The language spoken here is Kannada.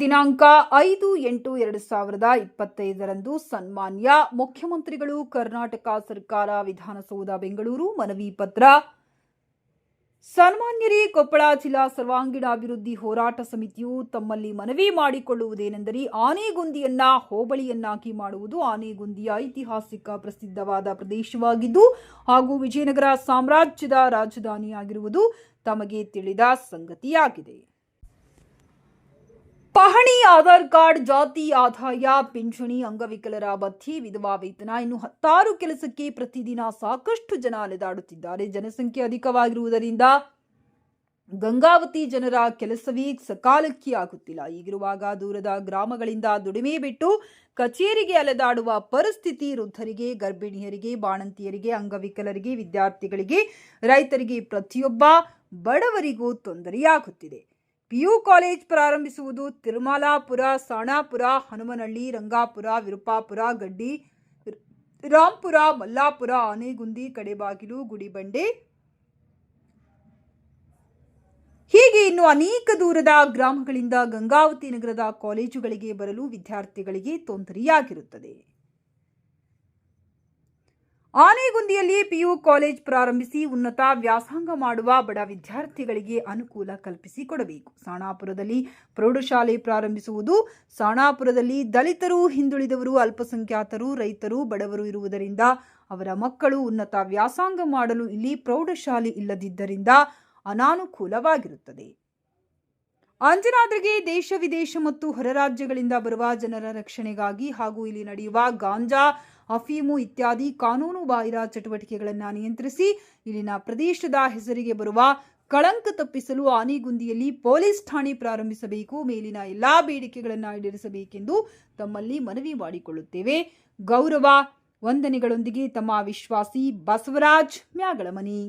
ದಿನಾಂಕ ಐದು ಎಂಟು ಎರಡು ಸಾವಿರದ ಇಪ್ಪತ್ತೈದರಂದು ಸನ್ಮಾನ್ಯ ಮುಖ್ಯಮಂತ್ರಿಗಳು ಕರ್ನಾಟಕ ಸರ್ಕಾರ ವಿಧಾನಸೌಧ ಬೆಂಗಳೂರು ಮನವಿ ಪತ್ರ. ಸನ್ಮಾನ್ಯರೇ ಕೊಪ್ಪಳ ಜಿಲ್ಲಾ ಸರ್ವಾಂಗೀಣ ಅಭಿವೃದ್ಧಿ ಹೋರಾಟ ಸಮಿತಿಯು ತಮ್ಮಲ್ಲಿ ಮನವಿ ಮಾಡಿಕೊಳ್ಳುವುದೇನೆಂದರೆ ಆನೆಗುಂದಿಯನ್ನ ಹೋಬಳಿಯನ್ನಾಗಿ ಮಾಡುವುದು ಆನೆಗುಂದಿಯ ಐತಿಹಾಸಿಕ ಪ್ರಸಿದ್ಧವಾದ ಪ್ರದೇಶವಾಗಿದ್ದು ಹಾಗೂ ವಿಜಯನಗರ ಸಾಮ್ರಾಜ್ಯದ ರಾಜಧಾನಿಯಾಗಿರುವುದು ತಮಗೆ ತಿಳಿದ ಸಂಗತಿಯಾಗಿದೆ. ಪಹಣಿ, ಆಧಾರ್ ಕಾರ್ಡ್, ಜಾತಿ, ಆದಾಯ, ಪಿಂಚಣಿ, ಅಂಗವಿಕಲರ ಭತ್ಯೆ ವಿಧವಾ ವೇತನ, ಇನ್ನು ಹತ್ತಾರು ಕೆಲಸಕ್ಕೆ ಪ್ರತಿದಿನ ಸಾಕಷ್ಟು ಜನ ಅಲೆದಾಡುತ್ತಿದ್ದಾರೆ. ಜನಸಂಖ್ಯೆ ಅಧಿಕವಾಗಿರುವುದರಿಂದ ಗಂಗಾವತಿ ಜನರ ಕೆಲಸವೇ ಸಕಾಲಕ್ಕೆ ಆಗುತ್ತಿಲ್ಲ. ಈಗಿರುವಾಗ ದೂರದ ಗ್ರಾಮಗಳಿಂದ ದುಡಿಮೆ ಬಿಟ್ಟು ಕಚೇರಿಗೆ ಅಲೆದಾಡುವ ಪರಿಸ್ಥಿತಿ ವೃದ್ಧರಿಗೆ, ಗರ್ಭಿಣಿಯರಿಗೆ, ಬಾಣಂತಿಯರಿಗೆ, ಅಂಗವಿಕಲರಿಗೆ, ವಿದ್ಯಾರ್ಥಿಗಳಿಗೆ, ರೈತರಿಗೆ ಪ್ರತಿಯೊಬ್ಬ ಬಡವರಿಗೂ ತೊಂದರೆಯಾಗುತ್ತಿದೆ. ಪಿಯು ಕಾಲೇಜ್ ಪ್ರಾರಂಭಿಸುವುದು ತಿರುಮಲಾಪುರ, ಸಾಣಾಪುರ ಹನುಮನಹಳ್ಳಿ ರಂಗಾಪುರ, ವಿರುಪಾಪುರ, ಗಡ್ಡಿ, ರಾಂಪುರ, ಮಲ್ಲಾಪುರ, ಆನೆಗುಂದಿ, ಕಡೆಬಾಗಿಲು, ಗುಡಿಬಂಡೆ. ಹೀಗೆ ಇನ್ನು ಅನೇಕ ದೂರದ ಗ್ರಾಮಗಳಿಂದ ಗಂಗಾವತಿ ನಗರದ ಕಾಲೇಜುಗಳಿಗೆ ಬರಲು ವಿದ್ಯಾರ್ಥಿಗಳಿಗೆ ತೊಂದರೆಯಾಗಿರುತ್ತದೆ. ಆನೆಗುಂದಿಯಲ್ಲಿ ಪಿಯು ಕಾಲೇಜ್ ಪ್ರಾರಂಭಿಸಿ ಉನ್ನತ ವ್ಯಾಸಂಗ ಮಾಡುವ ಬಡ ವಿದ್ಯಾರ್ಥಿಗಳಿಗೆ ಅನುಕೂಲ ಕಲ್ಪಿಸಿಕೊಡಬೇಕು ಸಾಣಾಪುರದಲ್ಲಿ ಪ್ರೌಢಶಾಲೆ ಪ್ರಾರಂಭಿಸುವುದು, ಸಾಣಾಪುರದಲ್ಲಿ ದಲಿತರು ಹಿಂದುಳಿದವರು, ಅಲ್ಪಸಂಖ್ಯಾತರು, ರೈತರು, ಬಡವರು ಇರುವುದರಿಂದ ಅವರ ಮಕ್ಕಳು ಉನ್ನತ ವ್ಯಾಸಂಗ ಮಾಡಲು ಇಲ್ಲಿ ಪ್ರೌಢಶಾಲೆ ಇಲ್ಲದಿದ್ದರಿಂದ ಅನಾನುಕೂಲವಾಗಿರುತ್ತದೆ. ಅಂಜನಾದ್ರಿಗೆ ದೇಶ, ವಿದೇಶ ಮತ್ತು ಹೊರ ರಾಜ್ಯಗಳಿಂದ ಬರುವ ಜನರ ರಕ್ಷಣೆಗಾಗಿ ಹಾಗೂ ಇಲ್ಲಿ ನಡೆಯುವ ಗಾಂಜಾ, ಅಫೀಮು ಇತ್ಯಾದಿ ಕಾನೂನು ಬಾಹಿರ ಚಟುವಟಿಕೆಗಳನ್ನು ನಿಯಂತ್ರಿಸಿ ಇಲ್ಲಿನ ಪ್ರದೇಶದ ಹೆಸರಿಗೆ ಬರುವ ಕಳಂಕ ತಪ್ಪಿಸಲು ಆನೆಗುಂದಿಯಲ್ಲಿ ಪೊಲೀಸ್ ಠಾಣೆ ಪ್ರಾರಂಭಿಸಬೇಕು, ಮೇಲಿನ ಎಲ್ಲಾ ಬೇಡಿಕೆಗಳನ್ನು ಈಡೇರಿಸಬೇಕೆಂದು ತಮ್ಮಲ್ಲಿ ಮನವಿ ಮಾಡಿಕೊಳ್ಳುತ್ತೇವೆ. ಗೌರವ, ವಂದನೆಗಳೊಂದಿಗೆ ತಮ್ಮ ವಿಶ್ವಾಸಿ ಬಸವರಾಜ್ ಮ್ಯಾಗಳಮನಿ.